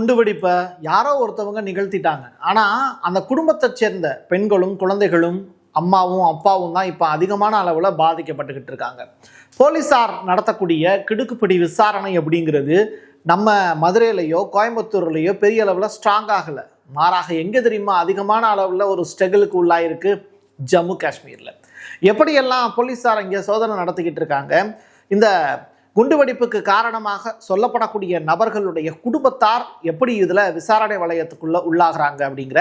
குண்டுவெடிப்பை யாரோ ஒருத்தவங்க நிகழ்த்திட்டாங்க. ஆனால் அந்த குடும்பத்தை சேர்ந்த பெண்களும் குழந்தைகளும் அம்மாவும் அப்பாவும் தான் இப்போ அதிகமான அளவில் பாதிக்கப்பட்டுக்கிட்டு இருக்காங்க. போலீஸார் நடத்தக்கூடிய கிடுக்குப்பிடி விசாரணை அப்படிங்கிறது நம்ம மதுரையிலையோ கோயம்புத்தூர்லேயோ பெரிய அளவில் ஸ்ட்ராங் ஆகலை. மாறாக எங்கே தெரியுமா அதிகமான அளவில் ஒரு ஸ்ட்ரகிளுக்கு உள்ளாயிருக்கு ஜம்மு காஷ்மீரில் எப்படியெல்லாம் போலீஸார் இங்கே சோதனை நடத்திக்கிட்டு இருக்காங்க? இந்த குண்டுவெடிப்புக்கு காரணமாக சொல்லப்படக்கூடிய நபர்களுடைய குடும்பத்தார் எப்படி இதில் விசாரணை வளையத்துக்குள்ளே உள்ளாகிறாங்க அப்படிங்கிற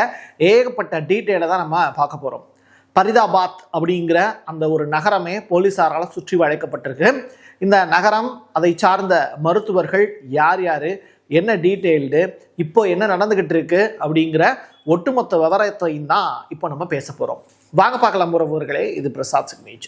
ஏகப்பட்ட டீட்டெயிலை தான் நம்ம பார்க்க போகிறோம் பரிதாபாத் அப்படிங்கிற அந்த ஒரு நகரமே போலீஸாரால் சுற்றி வளைக்கப்பட்டிருக்கு. இந்த நகரம் அதை சார்ந்த மருத்துவர்கள் யார் யார் என்ன டீட்டெயில்டு இப்போ என்ன நடந்துக்கிட்டு இருக்கு அப்படிங்கிற ஒட்டுமொத்த விவரத்தையும் தான் இப்போ நம்ம பேச போகிறோம் வாங்க பார்க்கலாம் உறவுகளே இது Prasad signage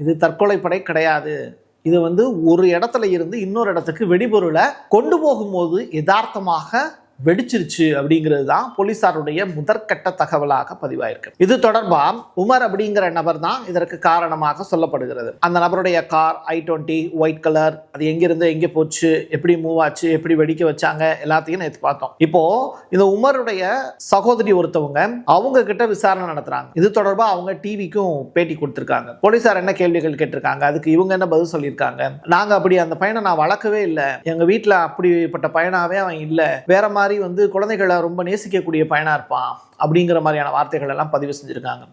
இது தற்கொலைப்படை கிடையாது. இது வந்து ஒரு இடத்துல இருந்து இன்னொரு இடத்துக்கு வெடிபொருளை கொண்டு போகும்போது யதார்த்தமாக வெடிச்சிருச்சு அப்படிங்கிறது தான் போலீசாருடைய முதற்கட்ட தகவலாக பதிவாயிருக்கு. இது தொடர்பா உமர் அப்படிங்கிற நபர் தான் இதற்கு காரணமாக சொல்லப்படுகிறது. அந்த நபருடைய car I twenty white colour அது எங்கிருந்து எங்கே போச்சு எப்படி மூவ் ஆச்சு எப்படி வெடிக்க வச்சாங்க எல்லாத்தையும் நேற்று பார்த்தோம். இப்போ இந்த உமருடைய சகோதரி ஒருத்தவங்க அவங்க கிட்ட விசாரணை நடத்துறாங்க. இது தொடர்பா அவங்க டிவிக்கும் பேட்டி கொடுத்துருக்காங்க. போலீசார் என்ன கேள்விகள் கேட்டிருக்காங்க? அதுக்கு இவங்க என்ன பதில் சொல்லியிருக்காங்க? நாங்க அப்படி அந்த பையனை நான் வளர்க்கவே இல்லை. எங்க வீட்டுல அப்படிப்பட்ட பையனாவே அவன் இல்லை. வேற மாதிரி வந்து குழந்தைகளை ரொம்ப நேசிக்கக்கூடிய பயனாக இருப்பான் அப்படிங்கிற மாதிரியான வார்த்தைகள் எல்லாம் பதிவு செஞ்சுருக்காங்க.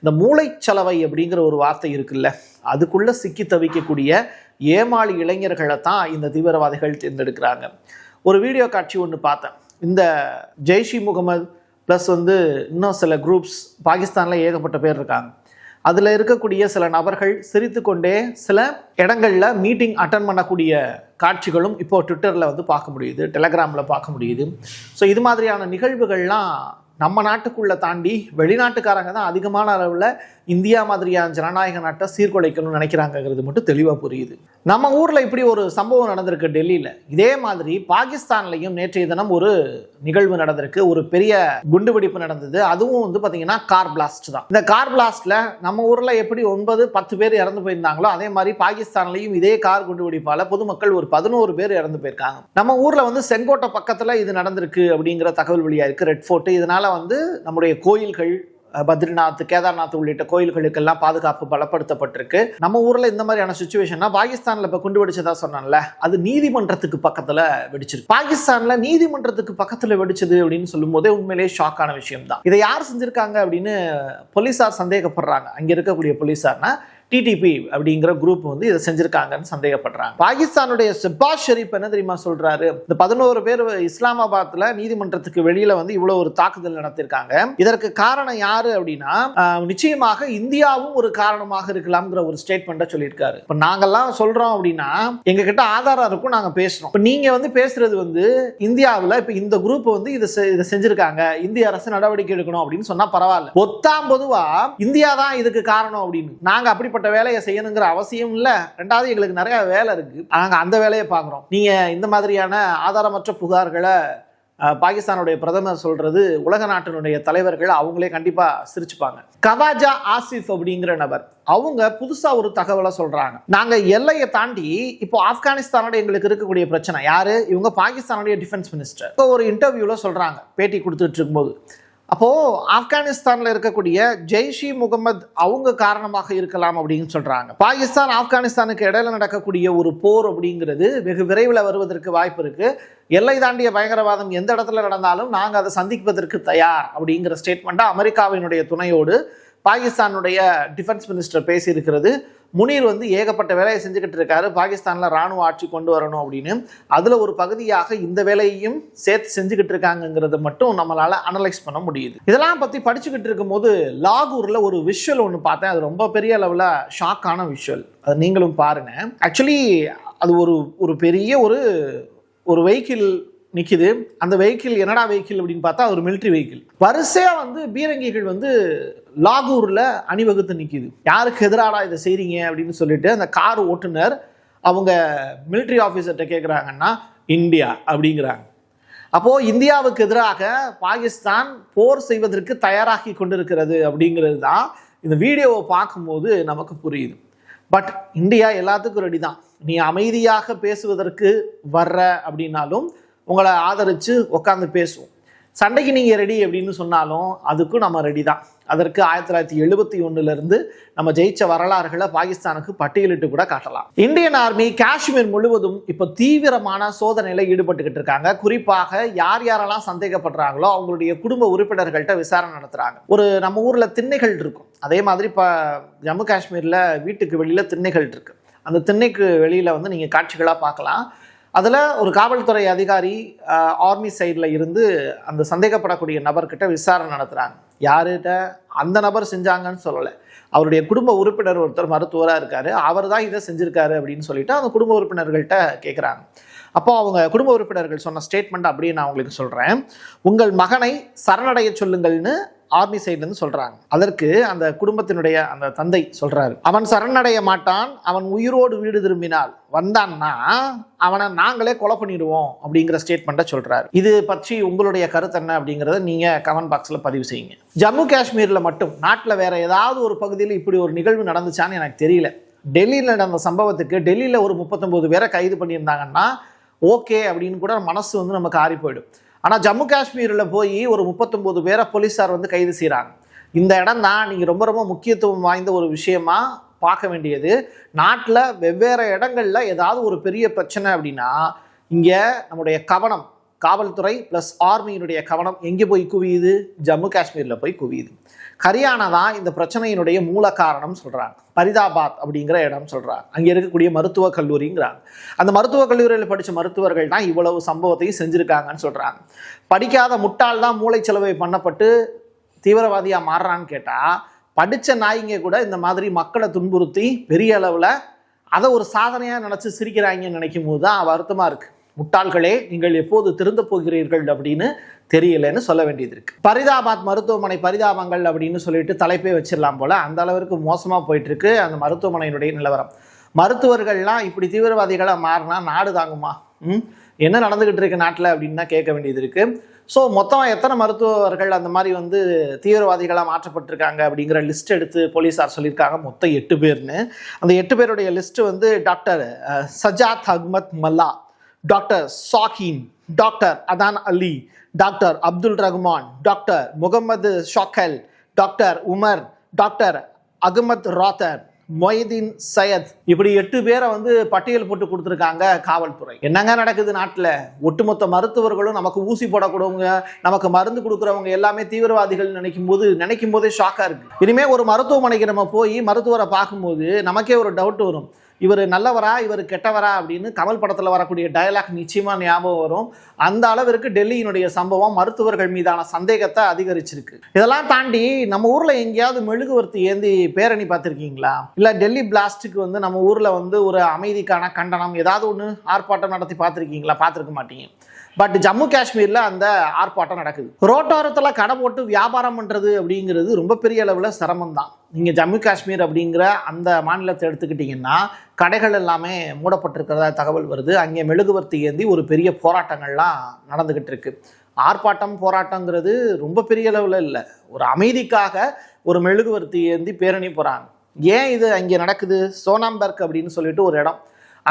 இந்த மூளைச்சலவை அப்படிங்கிற ஒரு வார்த்தை இருக்குல்ல அதுக்குள்ளே சிக்கி தவிக்கக்கூடிய ஏமாளி இளைஞர்களை தான் இந்த தீவிரவாதிகள் தேர்ந்தெடுக்கிறாங்க. ஒரு வீடியோ காட்சி ஒன்று பார்த்தேன். இந்த ஜெய்ஷி முகமது ப்ளஸ் வந்து இன்னும் சில குரூப்ஸ் பாகிஸ்தானில் ஏகப்பட்ட பேர் இருக்காங்க. அதில் இருக்கக்கூடிய சில நபர்கள் சிரித்து கொண்டே சில இடங்களில் மீட்டிங் அட்டன் பண்ணக்கூடிய காட்சிகளும் இப்போ ட்விட்டரில் வந்து பார்க்க முடியுது டெலகிராமில் பார்க்க முடியுது. ஸோ இது மாதிரியான நிகழ்வுகள்லாம் நம்ம நாட்டுக்குள்ளே தாண்டி வெளிநாட்டுக்காரங்க தான் அதிகமான அளவில் இந்தியா மாதிரியான ஜனநாயக நாட்டை சீர்குலைக்கணும்னு நினைக்கிறாங்கிறது மட்டும் தெளிவாக புரியுது. நம்ம ஊரில் இப்படி ஒரு சம்பவம் நடந்திருக்கு டெல்லியில். இதே மாதிரி பாகிஸ்தான்லையும் நேற்றைய தினம் ஒரு நிகழ்வு நடந்திருக்கு. ஒரு பெரிய குண்டுவெடிப்பு நடந்தது. அதுவும் வந்து பார்த்தீங்கன்னா கார் பிளாஸ்ட் தான். இந்த கார் பிளாஸ்டில் நம்ம ஊரில் எப்படி ஒன்பது பத்து பேர் இறந்து போயிருந்தாங்களோ அதே மாதிரி பாகிஸ்தான்லையும் இதே கார் குண்டுவெடிப்பால் பொதுமக்கள் ஒரு பதினோரு பேர் இறந்து போயிருக்காங்க. நம்ம ஊரில் வந்து செங்கோட்டை பக்கத்தில் இது நடந்திருக்கு அப்படிங்கிற தகவல் வெளியாக இருக்குது ரெட் ஃபோர்ட்டு இதனால் வந்து நம்முடைய கோயில்கள் பத்ரிநாத் கேதார்நாத் உள்ளிட்ட கோயில்களுக்கெல்லாம் பாதுகாப்பு பலப்படுத்தப்பட்டிருக்கு. நம்ம ஊர்ல இந்த மாதிரியான சுச்சுவேஷன்னா பாகிஸ்தான்ல இப்ப குண்டு வெடிச்சதா சொன்னான்ல அது நீதிமன்றத்துக்கு பக்கத்துல வெடிச்சிருக்கு. பாகிஸ்தான்ல நீதிமன்றத்துக்கு பக்கத்துல வெடிச்சது அப்படின்னு சொல்லும் போதே உண்மையிலேயே ஷாக்கான விஷயம் தான் இதை யார் செஞ்சிருக்காங்க அப்படின்னு போலீசார் சந்தேகப்படுறாங்க. அங்க இருக்கக்கூடிய போலீசார்னா டிடிபி அப்படிங்கிற குரூப் வந்து இதை செஞ்சிருக்காங்கன்னு சந்தேகப்படுறாங்க. பாகிஸ்தானுடைய செபாஸ் ஷெரீப் என்ன தெரியுமா சொல்றாரு? இந்த பதினோரு பேர் இஸ்லாமாபாத்ல நீதிமன்றத்துக்கு வெளியில வந்து இவ்வளவு ஒரு தாக்குதல் நடத்திருக்காங்க. இதற்கு காரணம் யாரு அப்படின்னா நிச்சயமாக இந்தியாவும் ஒரு காரணமாக இருக்கலாம்ங்கிற ஒரு ஸ்டேட்மெண்ட்டை சொல்லியிருக்காரு. இப்போ நாங்கெல்லாம் சொல்றோம் அப்படின்னா எங்க கிட்ட ஆதாரம் இருக்கும் நாங்க பேசுறோம். இப்போ நீங்க வந்து பேசுறது வந்து இந்தியாவில் இப்போ இந்த குரூப் வந்து இதை இதை செஞ்சிருக்காங்க. இந்திய அரசு நடவடிக்கை எடுக்கணும் அப்படின்னு சொன்னா பரவாயில்ல. ஒத்தாம் பொதுவா இந்தியா தான் இதுக்கு காரணம் அப்படின்னு. நாங்க அப்படிப்பட்ட வேலையை செய்யணுங்கிற அவசியம் இல்லை. ரெண்டாவது எங்களுக்கு நிறைய வேலை இருக்கு. நாங்கள் அந்த வேலையை பார்க்குறோம். நீங்க இந்த மாதிரியான ஆதாரமற்ற புகார்களை பாகிஸ்தானுடைய பிரதமர் சொல்றது உலக நாட்டினுடைய தலைவர்கள் அவங்களே கண்டிப்பா சிரிச்சுப்பாங்க. கவாஜா ஆசிஃப் அப்படிங்கிற நபர் அவங்க புதுசா ஒரு தகவலை சொல்றாங்க. நாங்க எல்லையை தாண்டி இப்போ ஆப்கானிஸ்தானோட எங்களுக்கு இருக்கக்கூடிய பிரச்சனை. யாரு? இவங்க பாகிஸ்தானுடைய டிஃபென்ஸ் மினிஸ்டர் இப்போ ஒரு இன்டர்வியூல சொல்றாங்க. பேட்டி கொடுத்துட்டு இருக்கும்போது. அப்போது ஆப்கானிஸ்தானில் இருக்கக்கூடிய ஜெய்ஷி முகமது அவங்க காரணமாக இருக்கலாம் அப்படின்னு சொல்கிறாங்க பாகிஸ்தான் ஆப்கானிஸ்தானுக்கு இடையில நடக்கக்கூடிய ஒரு போர் அப்படிங்கிறது வெகு விரைவில் வருவதற்கு வாய்ப்பு இருக்குது எல்லை தாண்டிய பயங்கரவாதம் எந்த இடத்துல நடந்தாலும் நாங்கள் அதை சந்திப்பதற்கு தயார் அப்படிங்கிற ஸ்டேட்மெண்ட்டை அமெரிக்காவினுடைய துணையோடு பாகிஸ்தானுடைய டிஃபென்ஸ் மினிஸ்டர் பேசியிருக்கிறது. முனீர் வந்து ஏகப்பட்ட வேலையை செஞ்சுக்கிட்டு இருக்காரு. பாகிஸ்தானில் ராணுவ ஆட்சி கொண்டு வரணும் அப்படின்னு. அதில் ஒரு பகுதியாக இந்த வேலையையும் சேர்த்து செஞ்சுக்கிட்டு இருக்காங்கங்கிறத மட்டும் நம்மளால் அனலைஸ் பண்ண முடியுது. இதெல்லாம் பற்றி படிச்சுக்கிட்டு இருக்கும்போது லாகூரில் ஒரு விஷுவல் ஒன்று பார்த்தேன். அது ரொம்ப பெரிய அளவில் ஷாக்கான விஷுவல் அது நீங்களும் பாருங்கள் ஆக்சுவலி அது ஒரு ஒரு பெரிய ஒரு ஒரு வெஹிக்கிள் நிற்கிது அந்த வெஹிக்கிள் என்னடா வெஹிக்கிள் அப்படின்னு பார்த்தா ஒரு மிலிட்ரி வெஹிக்கிள் வரிசையாக வந்து பீரங்கிகள் வந்து லாகூரில் அணிவகுத்து நிற்கிது யாருக்கு எதிராடா இதை செய்கிறீங்க அப்படின்னு சொல்லிட்டு அந்த கார் ஓட்டுநர் அவங்க மிலிட்ரி ஆஃபீஸர்கிட்ட கேட்குறாங்கன்னா இந்தியா அப்படிங்கிறாங்க. அப்போது இந்தியாவுக்கு எதிராக பாகிஸ்தான் போர் செய்வதற்கு தயாராகி கொண்டிருக்கிறது அப்படிங்கிறது தான் இந்த வீடியோவை பார்க்கும்போது நமக்கு புரியுது. பட் இந்தியா எல்லாத்துக்கும் ரெடி தான். நீ அமைதியாக பேசுவதற்கு வர்ற அப்படின்னாலும் உங்களை ஆதரித்து உட்காந்து பேசுவோம். சண்டைக்கு நீங்கள் ரெடி அப்படின்னு சொன்னாலும் அதுக்கும் நம்ம ரெடி தான். அதற்கு ஆயிரத்தி தொள்ளாயிரத்தி எழுபத்தி ஒன்றுலேருந்து நம்ம ஜெயிச்ச வரலாறுகளை பாகிஸ்தானுக்கு பட்டியலிட்டு கூட காட்டலாம். இந்தியன் ஆர்மி காஷ்மீர் முழுவதும் இப்போ தீவிரமான சோதனையில் ஈடுபட்டுக்கிட்டு இருக்காங்க. குறிப்பாக யார் யாரெல்லாம் சந்தேகப்படுறாங்களோ அவங்களுடைய குடும்ப உறுப்பினர்கள்ட்ட விசாரணை நடத்துகிறாங்க ஒரு நம்ம ஊரில் திண்ணைகள் இருக்கும். அதே மாதிரி இப்போ ஜம்மு காஷ்மீரில் வீட்டுக்கு வெளியில் திண்ணைகள் இருக்குது அந்த திண்ணைக்கு வெளியில் வந்து நீங்கள் காட்சிகளாக பார்க்கலாம். அதில் ஒரு காவல்துறை அதிகாரி ஆர்மி சைடில் இருந்து அந்த சந்தேகப்படக்கூடிய நபர்கிட்ட விசாரணை நடத்துகிறாங்க யார்கிட்ட? அந்த நபர் செஞ்சாங்கன்னு சொல்லலை. அவருடைய குடும்ப உறுப்பினர் ஒருத்தர் மருத்துவராக இருக்கார். அவர் தான் இதை செஞ்சுருக்காரு அப்படின்னு சொல்லிட்டு அந்த குடும்ப உறுப்பினர்கள்ட்ட கேட்குறாங்க அப்போ அவங்க குடும்ப உறுப்பினர்கள் சொன்ன ஸ்டேட்மெண்ட் அப்படின்னு நான் உங்களுக்கு சொல்கிறேன் உங்கள் மகனை சரணடைய சொல்லுங்கள்னு ஆர்மி சைட்லேருந்து சொல்கிறாங்க அதற்கு அந்த குடும்பத்தினுடைய அந்த தந்தை சொல்கிறாரு அவன் சரணடைய மாட்டான் அவன் உயிரோடு வீடு திரும்பினால். வந்தான்னா அவனை நாங்களே கொலை பண்ணிடுவோம் அப்படிங்கிற ஸ்டேட்மெண்ட்டை சொல்கிறாரு இது பற்றி உங்களுடைய கருத்து என்ன அப்படிங்கிறத நீங்கள் கமெண்ட் பாக்ஸில் பதிவு செய்யுங்க. ஜம்மு காஷ்மீரில் மட்டும் நாட்டில் வேறு ஏதாவது ஒரு பகுதியில் இப்படி ஒரு நிகழ்வு நடந்துச்சான்னு எனக்கு தெரியல. டெல்லியில் நடந்த சம்பவத்துக்கு டெல்லியில் ஒரு முப்பத்தொம்போது பேரை கைது பண்ணியிருந்தாங்கன்னா ஓகே அப்படின்னு கூட மனசு வந்து நமக்கு ஆறி போயிடும். ஆனால் ஜம்மு காஷ்மீரில் போய் ஒரு முப்பத்தொம்போது பேரை போலீஸார் வந்து கைது செய்கிறாங்க இந்த இடம் தான் நீங்கள் ரொம்ப ரொம்ப முக்கியத்துவம் வாய்ந்த ஒரு விஷயமா பார்க்க வேண்டியது. நாட்டில் வெவ்வேறு இடங்கள்ல ஏதாவது ஒரு பெரிய பிரச்சனை அப்படின்னா இங்கே நம்முடைய கவனம் காவல்துறை ப்ளஸ் ஆர்மியினுடைய கவனம் எங்கே போய் குவியுது? ஜம்மு காஷ்மீரில் போய் குவியுது. ஹரியானா தான் இந்த பிரச்சனையினுடைய மூல காரணம் சொல்கிறாங்க பரிதாபாத் அப்படிங்கிற இடம் சொல்கிறாங்க அங்கே இருக்கக்கூடிய மருத்துவக் கல்லூரிங்கிறாங்க. அந்த மருத்துவக் கல்லூரியில் படித்த மருத்துவர்கள் தான் இவ்வளவு சம்பவத்தையும் செஞ்சுருக்காங்கன்னு சொல்கிறாங்க படிக்காத முட்டால் தான் மூளைச்சலவை பண்ணப்பட்டு தீவிரவாதியாக மாறுறான்னு கேட்டால் படித்த நாய்ங்க கூட இந்த மாதிரி மக்களை துன்புறுத்தி பெரிய அளவில் அதை ஒரு சாதனையாக நினச்சி சிரிக்கிறாங்கன்னு நினைக்கும் போது தான் வருத்தமாக இருக்குது முட்டாள்களே நீங்கள் எப்போது திருந்த போகிறீர்கள் அப்படின்னு தெரியலன்னு சொல்ல வேண்டியது இருக்கு. பரிதாபாத் மருத்துவமனை பரிதாபங்கள் அப்படின்னு சொல்லிட்டு தலைப்பே வச்சிடலாம் போல. அந்த அளவிற்கு மோசமாக போயிட்டு இருக்கு அந்த மருத்துவமனையினுடைய நிலவரம். மருத்துவர்கள்லாம் இப்படி தீவிரவாதிகளாக மாறினா நாடு தாங்குமா? ம்? என்ன நடந்துகிட்டு இருக்கு நாட்டில் அப்படின்னு தான் கேட்க வேண்டியது இருக்கு. ஸோ மொத்தமாக எத்தனை மருத்துவர்கள் அந்த மாதிரி வந்து தீவிரவாதிகளாக மாற்றப்பட்டிருக்காங்க அப்படிங்கிற லிஸ்ட் எடுத்து போலீஸார் சொல்லியிருக்காங்க. மொத்தம் எட்டு பேர்னு. அந்த எட்டு பேருடைய லிஸ்ட்டு வந்து doctor Sajad Ahmad Malla. Doctor Shaheen doctor Adhan Ali doctor Abdul Rahman doctor Mohammed Shakal doctor Umar doctor Ahmed Rather Mohideen Syed. இப்படி எட்டு பேரை வந்து பட்டியல் போட்டு கொடுத்துருக்காங்க காவல்துறை. என்னங்க நடக்குது நாட்டில்? ஒட்டுமொத்த மருத்துவர்களும் நமக்கு ஊசி போடக்கூடவங்க நமக்கு மருந்து கொடுக்குறவங்க எல்லாமே தீவிரவாதிகள் நினைக்கும் போது நினைக்கும் போதே ஷாக்காக இருக்கு. இனிமேல் ஒரு மருத்துவமனைக்கு நம்ம போய் மருத்துவரை பார்க்கும்போது நமக்கே ஒரு டவுட் வரும். இவர் நல்லவரா இவர் கெட்டவரா அப்படின்னு கமல் படத்தில் வரக்கூடிய டயலாக் நிச்சயமாக ஞாபகம் வரும். அந்த அளவிற்கு டெல்லியினுடைய சம்பவம் மருத்துவர்கள் மீதான சந்தேகத்தை அதிகரிச்சிருக்கு. இதெல்லாம் தாண்டி நம்ம ஊரில் எங்கேயாவது மெழுகுவர்த்தி ஏந்தி பேரணி பார்த்துருக்கீங்களா? இல்லை டெல்லி பிளாஸ்டுக்கு வந்து நம்ம ஊரில் வந்து ஒரு அமைதிக்கான கண்டனம் ஏதாவது ஒன்று ஆர்ப்பாட்டம் நடத்தி பார்த்துருக்கீங்களா? பார்த்துருக்க மாட்டீங்க. பட் ஜம்மு காஷ்மீரில் அந்த ஆர்ப்பாட்டம் நடக்குது. ரோட்டோரத்தில் கடை போட்டு வியாபாரம் பண்ணுறது அப்படிங்கிறது ரொம்ப பெரிய அளவில் சிரமம் தான் நீங்கள் ஜம்மு காஷ்மீர் அப்படிங்கிற அந்த மாநிலத்தை எடுத்துக்கிட்டிங்கன்னா கடைகள் எல்லாமே மூடப்பட்டிருக்கிறதா தகவல் வருது. அங்கே மெழுகுவர்த்தி ஏந்தி ஒரு பெரிய போராட்டங்கள்லாம் நடந்துக்கிட்டு இருக்கு. ஆர்ப்பாட்டம் போராட்டங்கிறது ரொம்ப பெரிய அளவில் இல்லை. ஒரு அமைதிக்காக ஒரு மெழுகுவர்த்தி ஏந்தி பேரணி போகிறாங்க ஏன் இது அங்கே நடக்குது? சோனாம்பர்க் அப்படின்னு சொல்லிட்டு ஒரு இடம்.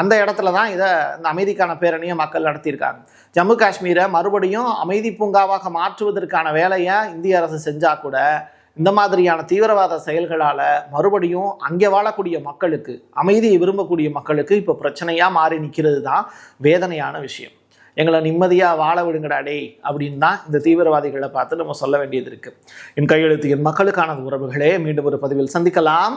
அந்த இடத்துல தான் இதை இந்த அமைதிக்கான பேரணியை மக்கள் நடத்தியிருக்காங்க. ஜம்மு காஷ்மீரை மறுபடியும் அமைதி பூங்காவாக மாற்றுவதற்கான வேலையை இந்திய அரசு செஞ்சால் கூட இந்த மாதிரியான தீவிரவாத செயல்களால் மறுபடியும் அங்கே வாழக்கூடிய மக்களுக்கு அமைதியை விரும்பக்கூடிய மக்களுக்கு இப்போ பிரச்சனையாக மாறி நிற்கிறது தான் வேதனையான விஷயம். எங்களை நிம்மதியாக வாழ விடுங்கடா டேய் அப்படின்னு தான் இந்த தீவிரவாதிகளை பார்த்து நம்ம சொல்ல வேண்டியது இருக்குது என் கையெழுத்து என் மக்களுக்கான உறவுகளே மீண்டும் ஒரு பதிவில் சந்திக்கலாம்.